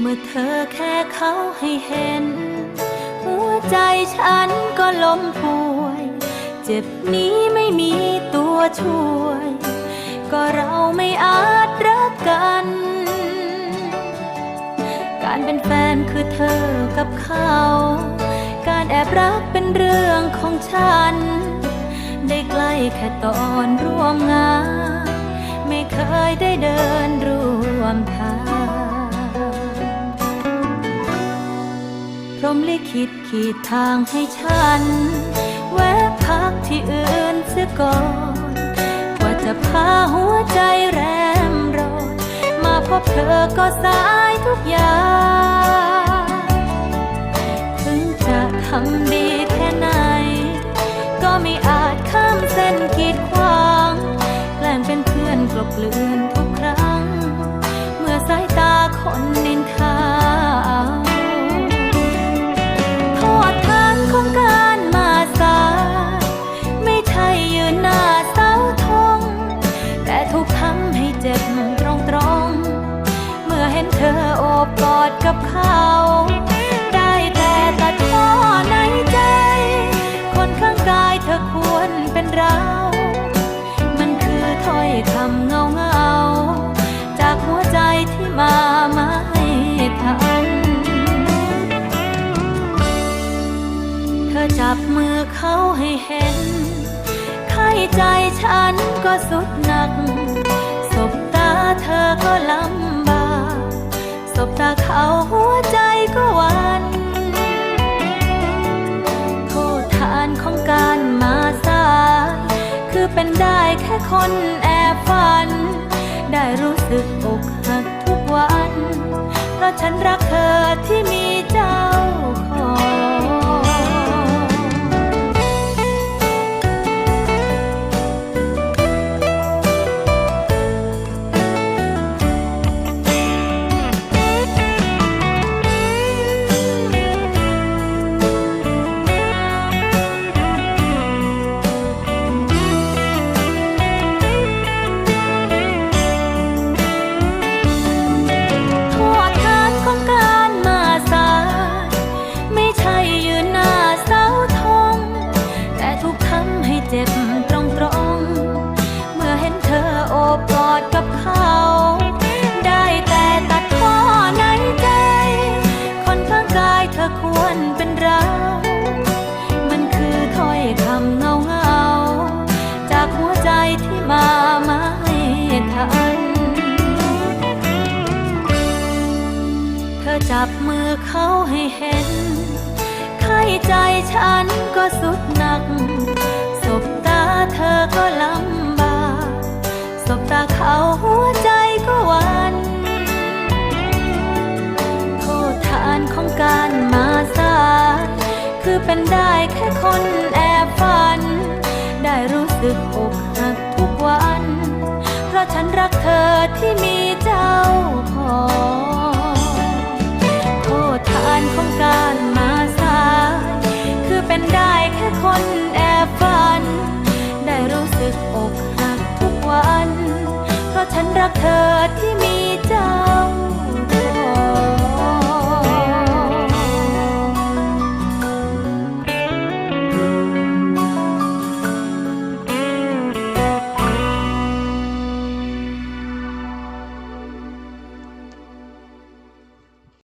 เมื่อเธอแค่เขาให้เห็น หัวใจฉันก็ล้มป่วย เจ็บนี้ไม่มีตัวช่วย ก็เราไม่อาจรักกัน การเป็นแฟนคือเธอกับเขา การแอบรักเป็นเรื่องของฉัน ได้ใกล้แค่ตอนร่วมงาน ไม่เคยได้เดินร่วมท พรมลิขิตขีดทางให้ฉัน แวะพักที่อื่นเสียก่อน กว่าจะพาหัวใจแรมรอดมาพบเธอก็สายทุกอย่างถึงจะทำดีแค่ไหน ก็ไม่อาจข้ามเส้นกีดขวางแกล้งเป็นเพื่อนกลบเลือนทุกครั้ง เมื่อสายตาคน กับเขา ได้แต่ตัดพ้อในใจ คนข้างกายเธอควรเป็นเรา มันคือถ้อยคำเงาเงาจากหัวใจที่มาไม่ทันเธอจับมือเขาให้เห็นไข้ใจฉันก็สุดหนัก สบตาเธอก็ลำ บากบตาเขาหัวใจก็วันโทษทานของการมาสาย คือเป็นได้แค่คนแอบฝัน ได้รู้สึกอกหักทุกวัน เพราะฉันรักเธอที่มีเจ้า จับมือเขาให้เห็น ไข้ใจฉันก็สุดหนัก สบตาเธอก็ลำบาก สบตาเขาหัวใจก็วันโทษทานของการมาสายคือเป็นได้แค่คนแอบฝัน ได้รู้สึกอกหักทุกวัน เพราะฉันรักเธอที่มี 같은